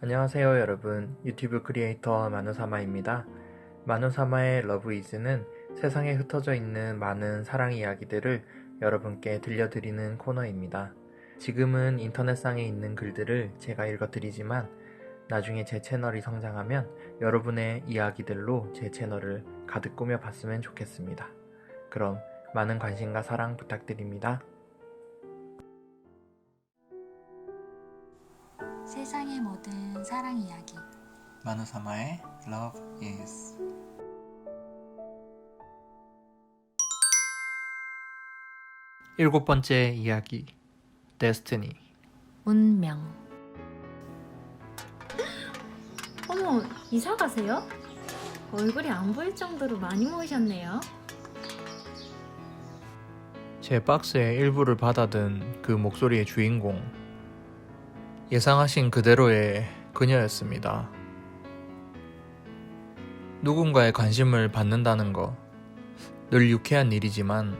안녕하세요 여러분. 유튜브 크리에이터 마누사마입니다. 마누사마의 러브이즈는 세상에 흩어져 있는 많은 사랑 이야기들을 여러분께 들려드리는 코너입니다. 지금은 인터넷상에 있는 글들을 제가 읽어드리지만 나중에 제 채널이 성장하면 여러분의 이야기들로 제 채널을 가득 꾸며봤으면 좋겠습니다. 그럼 많은 관심과 사랑 부탁드립니다 세상의 모든 사랑 이야기. 마누사마의 Love is. 일곱 번째 이야기. 데스티니 운명. 어머, 이사 가세요? 얼굴이 안 보일 정도로 많이 모이셨네요. 제 박스의 일부를 받아든 그 목소리의 주인공 예상하신 그대로의 그녀였습니다. 누군가의 관심을 받는다는 거 늘 유쾌한 일이지만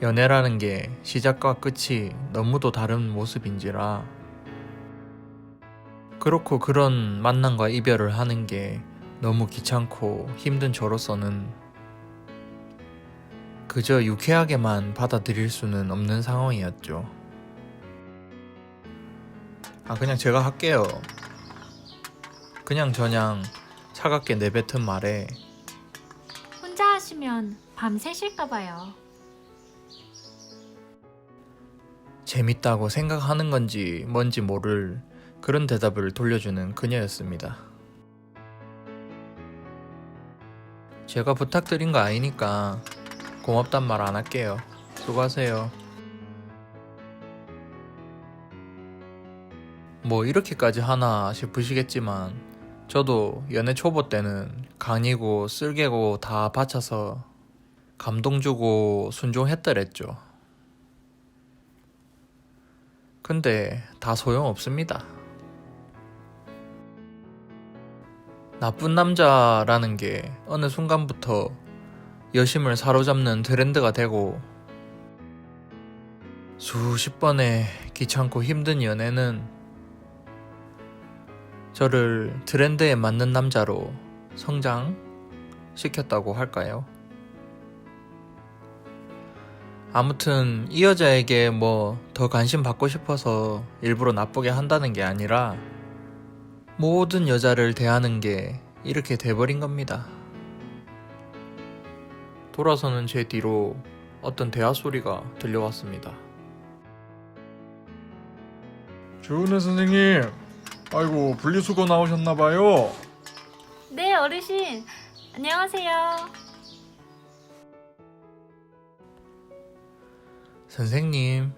연애라는 게 시작과 끝이 너무도 다른 모습인지라 그렇고 그런 만남과 이별을 하는 게 너무 귀찮고 힘든 저로서는 그저 유쾌하게만 받아들일 수는 없는 상황이었죠. 아, 그냥 제가 할게요. 그냥 저냥 차갑게 내뱉은 말에 혼자 하시면 밤 새실까 봐요. 재밌다고 생각하는 건지 뭔지 모를 그런 대답을 돌려주는 그녀였습니다. 제가 부탁드린 거 아니니까 고맙단 말 안 할게요. 수고하세요. 뭐 이렇게까지 하나 싶으시겠지만 저도 연애 초보 때는 강이고 쓸개고 다 바쳐서 감동 주고 순종했더랬죠. 근데 다 소용없습니다. 나쁜 남자라는 게 어느 순간부터 여심을 사로잡는 트렌드가 되고 수십 번의 귀찮고 힘든 연애는 저를 트렌드에 맞는 남자로 성장시켰다고 할까요? 아무튼 이 여자에게 뭐 더 관심 받고 싶어서 일부러 나쁘게 한다는 게 아니라 모든 여자를 대하는 게 이렇게 돼버린 겁니다. 돌아서는 제 뒤로 어떤 대화 소리가 들려왔습니다. 주은혜 선생님, 아이고 분리수거 나오셨나봐요. 네, 어르신. 안녕하세요. 선생님,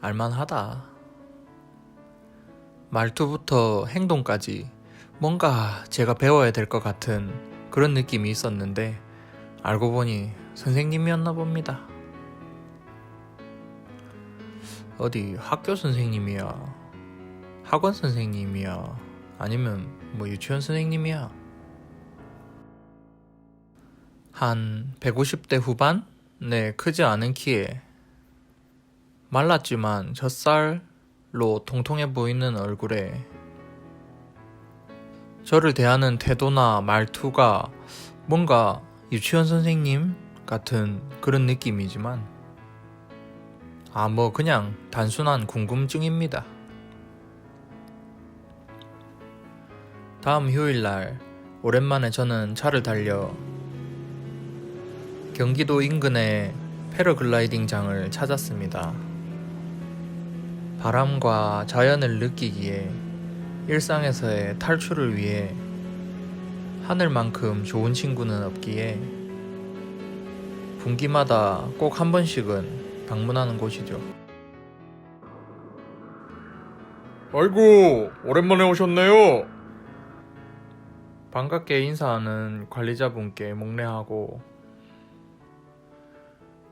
알만하다. 말투부터 행동까지 뭔가 제가 배워야 될 것 같은 그런 느낌이 있었는데 알고 보니 선생님이었나 봅니다. 어디 학교 선생님이야? 학원 선생님이야? 아니면 뭐 유치원 선생님이야? 한 150대 후반? 네, 크지 않은 키에 말랐지만 젖살로 통통해 보이는 얼굴에 저를 대하는 태도나 말투가 뭔가 유치원 선생님 같은 그런 느낌이지만 아, 뭐 그냥 단순한 궁금증입니다. 다음 휴일날 오랜만에 저는 차를 달려 경기도 인근의 패러글라이딩장을 찾았습니다. 바람과 자연을 느끼기에 일상에서의 탈출을 위해 하늘만큼 좋은 친구는 없기에 분기마다 꼭 한 번씩은 방문하는 곳이죠. 아이고 오랜만에 오셨네요. 반갑게 인사하는 관리자분께 목례하고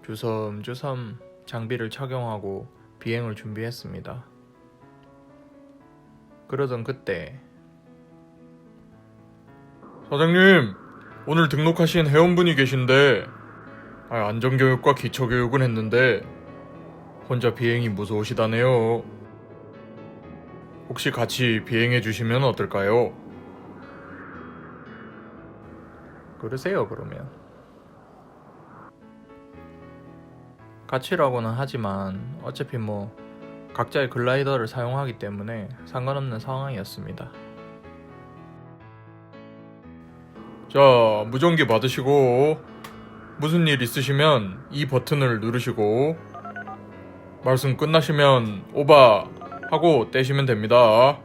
주섬주섬 장비를 착용하고 비행을 준비했습니다. 그러던 그때 사장님, 오늘 등록하신 회원분이 계신데 아, 안전교육과 기초교육은 했는데 혼자 비행이 무서우시다네요. 혹시 같이 비행해 주시면 어떨까요? 그러세요, 그러면. 같이라고는 하지만 어차피 뭐 각자의 글라이더를 사용하기 때문에 상관없는 상황이었습니다. 자, 무전기 받으시고 무슨 일 있으시면 이 버튼을 누르시고 말씀 끝나시면 오바 하고 떼시면 됩니다.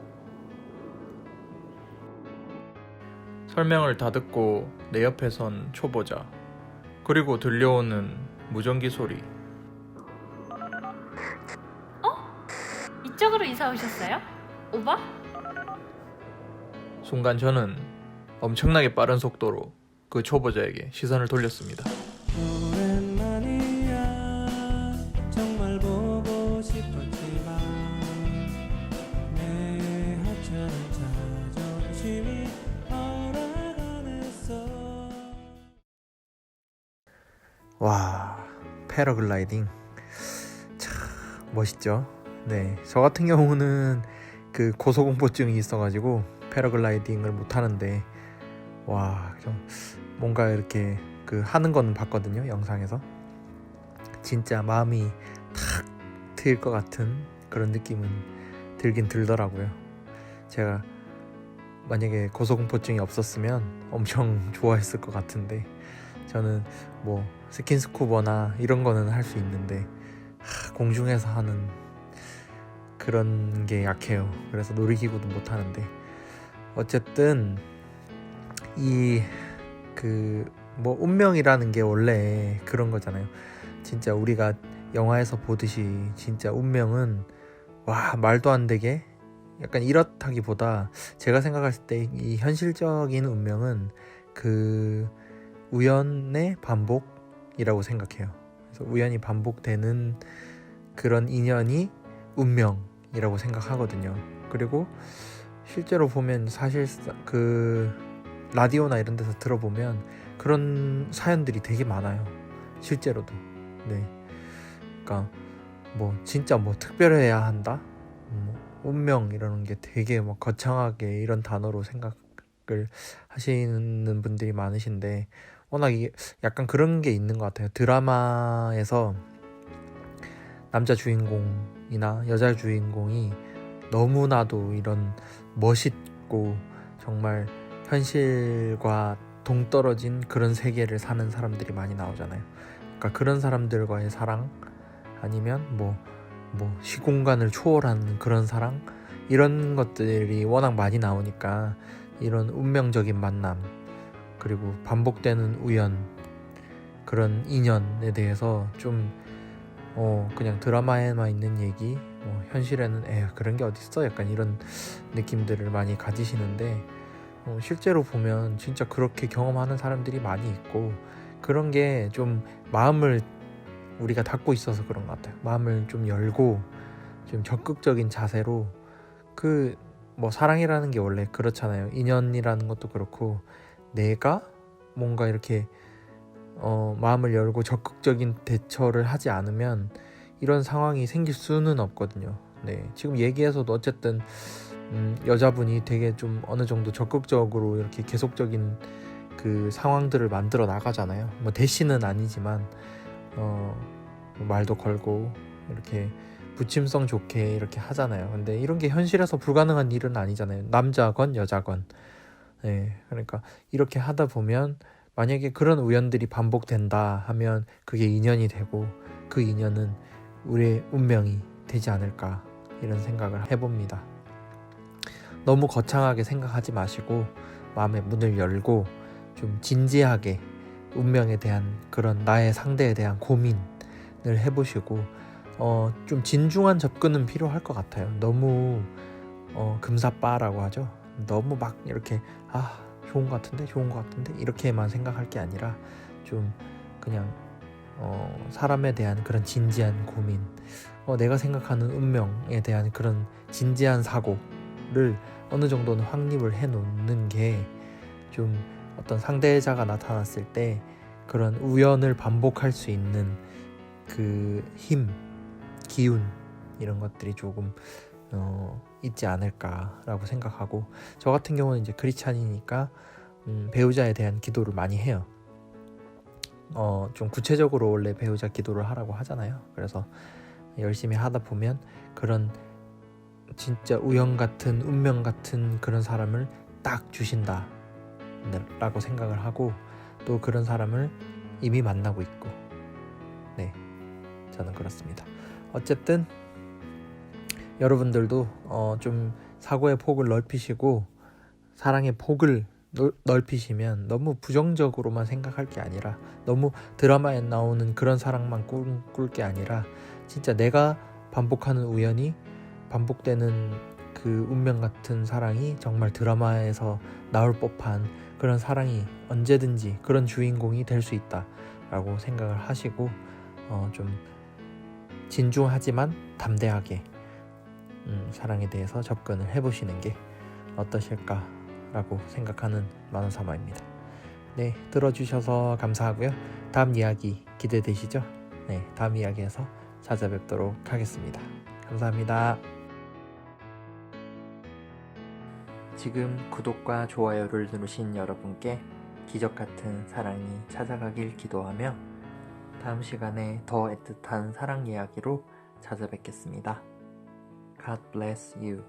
설명을 다 듣고 내 옆에 선 초보자. 그리고 들려오는 무전기 소리. 이쪽으로 이사 오셨어요? 오바? 순간 저는 엄청나게 빠른 속도로 그 초보자에게 시선을 돌렸습니다. 와, 패러글라이딩. 참 멋있죠? 네, 저 같은 경우는 그 고소공포증이 있어가지고 패러글라이딩을 못 하는데 와, 좀 뭔가 이렇게 그 하는 건 봤거든요, 영상에서. 진짜 마음이 탁 트일 것 같은 그런 느낌은 들긴 들더라고요. 제가 만약에 고소공포증이 없었으면 엄청 좋아했을 것 같은데 저는 뭐 스킨스쿠버나 이런 거는 할 수 있는데 하, 공중에서 하는 그런 게 약해요. 그래서 놀이기구도 못 하는데 어쨌든 이 그 뭐 운명이라는 게 원래 그런 거잖아요. 진짜 우리가 영화에서 보듯이 진짜 운명은 와 말도 안 되게 약간 이렇다기보다 제가 생각했을 때 이 현실적인 운명은 그 우연의 반복이라고 생각해요. 그래서 우연히 반복되는 그런 인연이 운명이라고 생각하거든요. 그리고 실제로 보면 사실 그 라디오나 이런 데서 들어보면 그런 사연들이 되게 많아요. 실제로도. 네. 그러니까 뭐 진짜 뭐 특별해야 한다. 뭐 운명 이러는 게 되게 뭐 거창하게 이런 단어로 생각을 하시는 분들이 많으신데 워낙 이게 약간 그런 게 있는 것 같아요. 드라마에서 남자 주인공이나 여자 주인공이 너무나도 이런 멋있고 정말 현실과 동떨어진 그런 세계를 사는 사람들이 많이 나오잖아요. 그러니까 그런 사람들과의 사랑 아니면 뭐, 뭐 시공간을 초월하는 그런 사랑 이런 것들이 워낙 많이 나오니까 이런 운명적인 만남 그리고 반복되는 우연 그런 인연에 대해서 좀 어, 그냥 드라마에만 있는 얘기 뭐 현실에는 에 그런 게 어딨어? 약간 이런 느낌들을 많이 가지시는데 어, 실제로 보면 진짜 그렇게 경험하는 사람들이 많이 있고 그런 게 좀 마음을 우리가 닫고 있어서 그런 것 같아요. 마음을 좀 열고 좀 적극적인 자세로 그 뭐 사랑이라는 게 원래 그렇잖아요. 인연이라는 것도 그렇고 내가 뭔가 이렇게 어, 마음을 열고 적극적인 대처를 하지 않으면 이런 상황이 생길 수는 없거든요. 네, 지금 얘기에서도 어쨌든 음, 여자분이 되게 좀 어느 정도 적극적으로 이렇게 계속적인 그 상황들을 만들어 나가잖아요. 뭐 대시는 아니지만 어, 뭐 말도 걸고 이렇게 부침성 좋게 이렇게 하잖아요. 근데 이런 게 현실에서 불가능한 일은 아니잖아요. 남자건 여자건. 네, 그러니까 이렇게 하다 보면 만약에 그런 우연들이 반복된다 하면 그게 인연이 되고 그 인연은 우리의 운명이 되지 않을까 이런 생각을 해봅니다. 너무 거창하게 생각하지 마시고 마음의 문을 열고 좀 진지하게 운명에 대한 그런 나의 상대에 대한 고민을 해보시고 어, 좀 진중한 접근은 필요할 것 같아요. 너무 어, 금사빠라고 하죠. 너무 막 이렇게 아 좋은 것 같은데 좋은 것 같은데 이렇게만 생각할 게 아니라 좀 그냥 어, 사람에 대한 그런 진지한 고민 어, 내가 생각하는 운명에 대한 그런 진지한 사고를 어느 정도는 확립을 해 놓는 게 좀 어떤 상대자가 나타났을 때 그런 우연을 반복할 수 있는 그 힘, 기운 이런 것들이 조금 어, 있지 않을까라고 생각하고 저 같은 경우는 이제 크리스찬이니까 음, 배우자에 대한 기도를 많이 해요. 어, 좀 구체적으로 원래 배우자 기도를 하라고 하잖아요. 그래서 열심히 하다 보면 그런 진짜 우연 같은 운명 같은 그런 사람을 딱 주신다 라고 생각을 하고 또 그런 사람을 이미 만나고 있고 네 저는 그렇습니다 어쨌든 여러분들도 어, 좀 사고의 폭을 넓히시고 사랑의 폭을 넓- 넓히시면 너무 부정적으로만 생각할 게 아니라 너무 드라마에 나오는 그런 사랑만 꿈꿀 게 아니라 진짜 내가 반복하는 우연이 반복되는 그 운명 같은 사랑이 정말 드라마에서 나올 법한 그런 사랑이 언제든지 그런 주인공이 될 수 있다라고 생각을 하시고 어, 좀 진중하지만 담대하게 음, 사랑에 대해서 접근을 해보시는 게 어떠실까라고 생각하는 만원사마입니다. 네, 들어주셔서 감사하고요. 다음 이야기 기대되시죠? 네, 다음 이야기에서 찾아뵙도록 하겠습니다. 감사합니다. 지금 구독과 좋아요를 누르신 여러분께 기적 같은 사랑이 찾아가길 기도하며 다음 시간에 더 애틋한 사랑 이야기로 찾아뵙겠습니다. God bless you.